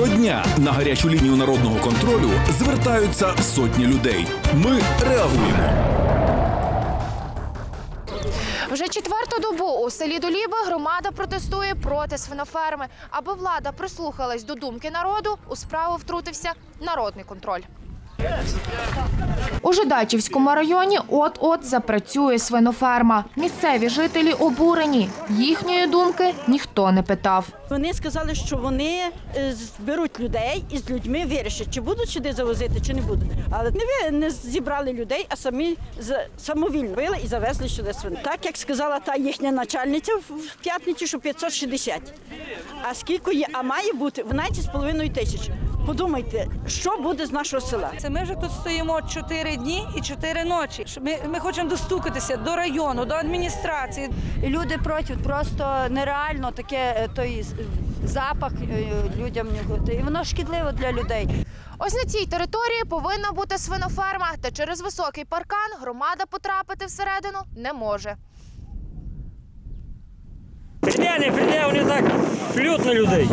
Щодня на гарячу лінію народного контролю звертаються сотні людей. Ми реагуємо. Вже четверту добу у селі Доліби громада протестує проти свиноферми. Аби влада прислухалась до думки народу, у справу втрутився народний контроль. У Жидачівському районі от-от запрацює свиноферма. Місцеві жителі обурені. Їхньої думки ніхто не питав. Вони сказали, що вони е, зберуть людей і з людьми вирішать, чи будуть сюди завозити, чи не будуть. Але не не зібрали людей, а самі самовільно били і завезли сюди свин. Так як сказала та їхня начальниця в в п'ятницю, що 560. А скільки є, а має бути 12,5 тисяч. Подумайте, що буде з нашого села. Це ми вже тут стоїмо 4 дні і 4 ночі. Ми, ми хочемо достукатися до району, до адміністрації. І люди проти просто нереально таке е, той запах е, людям нюхати. І воно шкідливо для людей. Ось на цій території повинна бути свиноферма, та через високий паркан громада потрапити всередину не може. Прийде, не прийде, вони так плють на людей.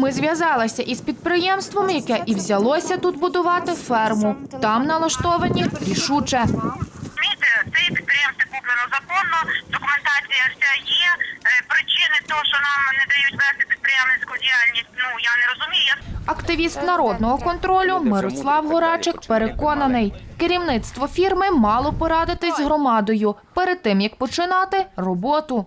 Ми зв'язалися із підприємством, яке і взялося тут будувати ферму. Там налаштовані рішуче. Розумієте, це підприємство куплено законно, документація вся є. Е, Причини того, що нам не дають вести підприємницьку діяльність, ну я не розумію. Я Активіст народного контролю Мирослав Горачик переконаний, керівництво фірми мало порадитись з громадою перед тим як починати роботу.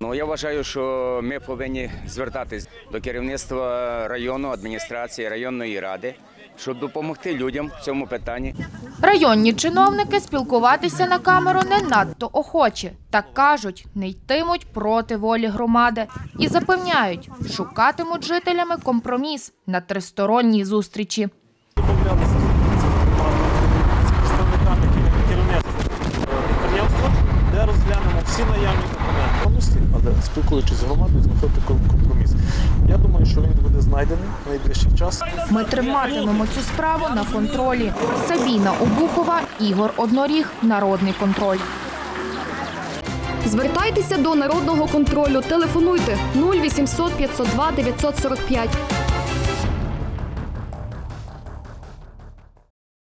Ну я вважаю, що ми повинні звертатись до керівництва району, адміністрації, районної ради, щоб допомогти людям в цьому питанні. Районні чиновники спілкуватися на камеру не надто охочі. Так кажуть, не йтимуть проти волі громади і запевняють, шукатимуть жителями компроміс на тристоронній зустрічі. з представниками керівництва підприємства, де розглянемо всі наявні документи але спілкуючись з громадою, знаходити ком- компроміс. Я думаю, що він буде знайдений в найближчий час. Ми триматимемо цю справу на контролі. Сабіна Обухова, Ігор Одноріг, Народний контроль. Звертайтеся до народного контролю. Телефонуйте 0800 502 945